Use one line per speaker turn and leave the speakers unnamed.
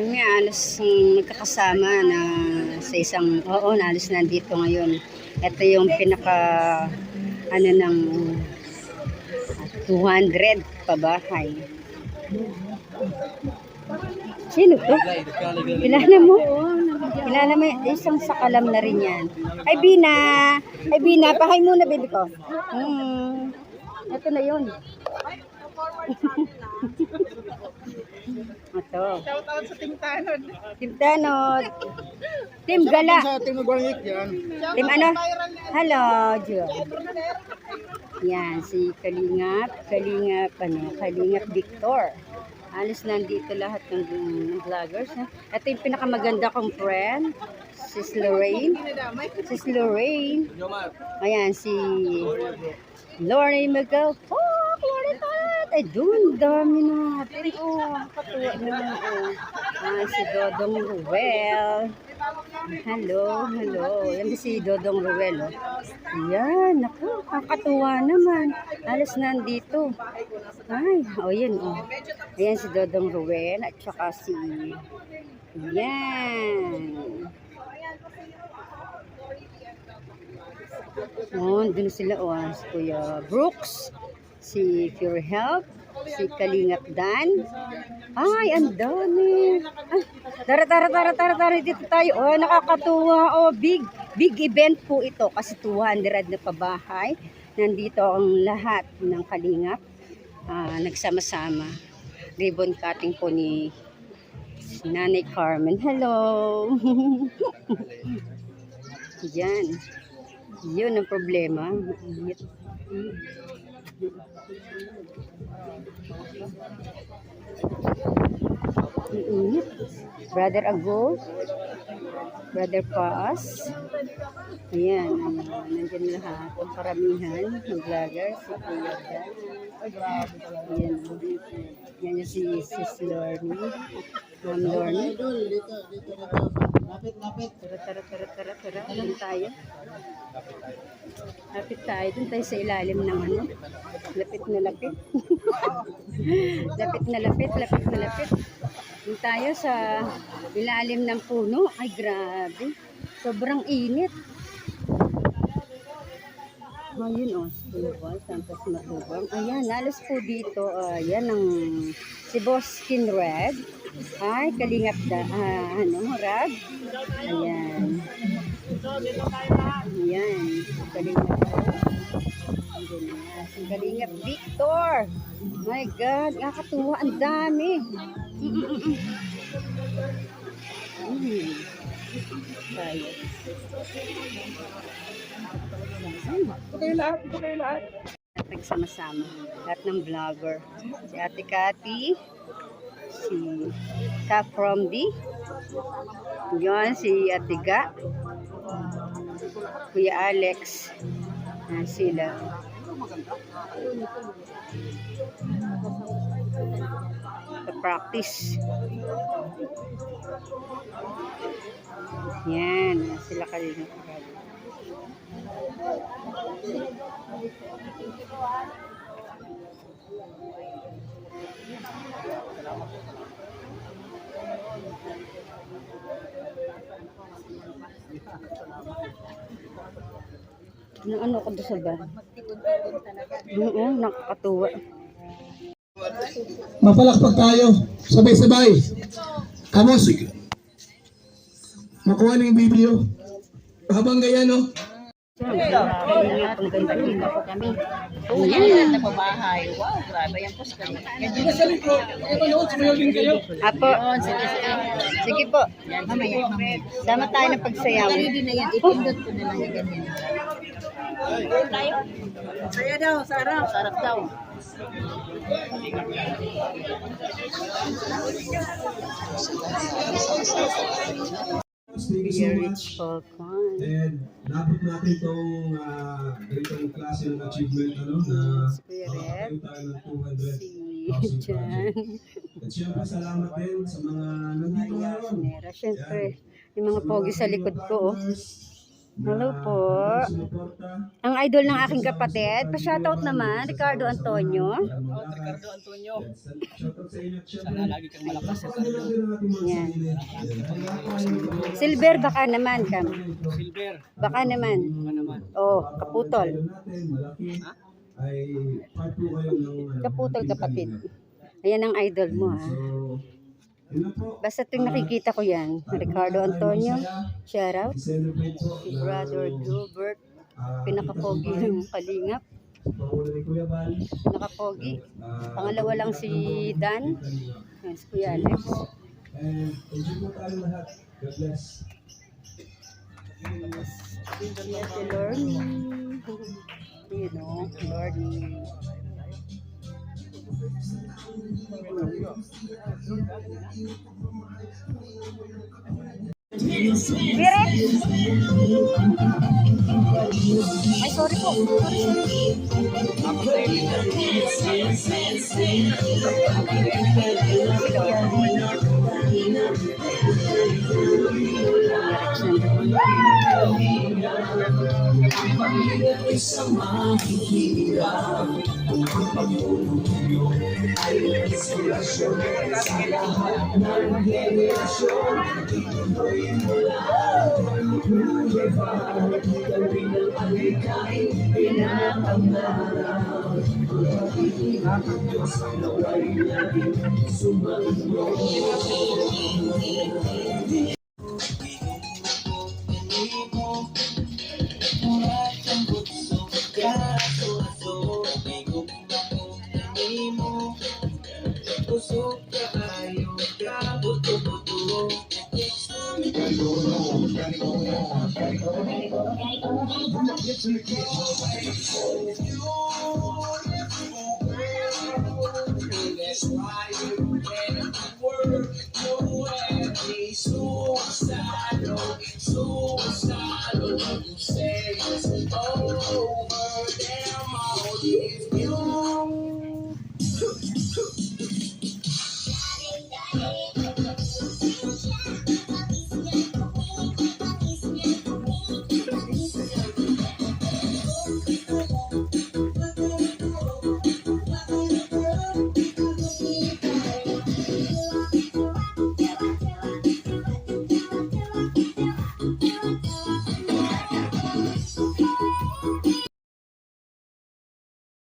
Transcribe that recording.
alas mm, magkakasama na sa isang, oo, na alas nandito ngayon. Ito yung pinaka, ano ng 200 pabahay. Sino to? Kilala mo? Kilala mo, isang sakalam na rin yan. Ay, Bina! Ay, Bina, pahay muna, baby ko. Hmm. Ito na yun. Ito. Shoutout
sa Tingtanod.
Team Tanod. Team Gala. Sa
Tinubangik yan.
Team ano? Hello, Jo. Yan, si Kalingap. Kalingap, ano, Kalingap Victor. Alis nandito lahat ng, ng vloggers. Ha? Ito yung pinakamaganda kong friend. Sis Lorraine. Sis Lorraine. Ayan, si Lorraine Miguel. Oh, Lorraine. Ay, doon, dami natin. Oh, katuwa naman. Oh. Ah, si Dodong Ruel. Hello, hello. Yan si Dodong Ruel. Oh. Yan, naku, kakatuwa naman. Alas nandito. Ay, oh, yan, oh. Ayan si Dodong Ruel at saka si... Yan. Oh, dun sila, oh. ah, Si Kuya Brooks, si Pure Health, si Kalingap Dan. Ay, ang dami. Ah, tara, tara, tara, tara, tara, dito tayo. Oh, nakakatuwa. Oh, big, big event po ito kasi 200 na pabahay. Nandito ang lahat ng Kalingap. Ah, nagsama-sama. Ribbon cutting po ni Nanay Carmen. Hello! Yan. Yun ang problema. Brother Ago. Brother Paas. Ayan. ah, Nandyan lahat. Ang karamihan ng vloggers. Si Kuya Dan. Ayan. Yan yung si Sis Lorne. Lapit. Tara, tara, tara, tara, tara. Doon tayo. Lapit tayo. Doon tayo sa ilalim ng ano. Lapit na lapit. lapit na lapit, lapit na lapit. Doon tayo sa ilalim ng puno. Ay, grabe. Sobrang init. Ayun o, Silva, Santos Matubang. Ayan, nalos po dito. Ayan ang si Boss Skin Red. Ay, kalingap da, ah, ano, Rad. Ayan. Ayan, kalingap. Si kalingap Victor. My God, nakakatuwa. Ang dami. Mm, mm, mm. Mm. Ito
kayo lahat, ito kayo lahat.
at nagsama-sama. Lahat ng vlogger. Si Ate Cathy, si Ka from D, yun, si Ate Ga, Kuya Alex, na sila. Sa practice. Yan, sila kanina. Ano, ano ko doon sa ba? Oo, nakakatuwa.
Mapalakpak tayo. Sabay-sabay. Kamos. Makuha yung video. Habang gaya, no?
Kaya ang ganda rin ako kami. Yan. na
pabahay.
Wow, grabe yan po sa Hindi na sa likod. Kaya manood, sumayaw kayo.
Apo. Sige po.
Mamaya, mamaya.
Sama tayo ng pagsayaw. Ready
na yan.
Ipindot
ko na lang
yung ganyan. Tayo? Saya daw, sarap. Sarap daw.
Kuya Rich
Falcon.
And napot natin itong uh, ganitong klase ng achievement ano, na
makakayo
tayo ng
Si 200,000 Jan. project.
At syempre, salamat din sa mga nandito ngayon.
Siyempre, yung mga pogi sa likod ko.
Oh. Hello po.
Ang idol ng aking kapatid. Pa-shoutout naman, Ricardo Antonio.
Ricardo
Antonio.
Shoutout sa inyo. Sana lagi kang malakas Yan. Silver, baka
naman, Kam.
Silver.
Baka naman. Ano naman? Oh, kaputol. Ano, Kaputol, kapatid.
Ayan ang idol mo, ha. Basta tuwing nakikita ko yan, Ricardo Antonio, shout out.
Si Brother
Gilbert,
pinakapogi ng
kalingap. Nakapogi.
Pangalawa lang si Dan.
Yan, si Kuya Alex.
And enjoy po tayo lahat. God bless.
Yan si Lorny. You know, Lorny.
Biret! Ay, sorry po. Sorry, sorry. Pagdating sa mahirap Kung ang pagtutulyo ay inspirasyon Sa lahat ng generasyon Ituloy mo lang Boulevard Gawin ang alikay Pinapangarap Ang pag-ibig ng Diyos Ang laway natin Sumagot That's why you better work.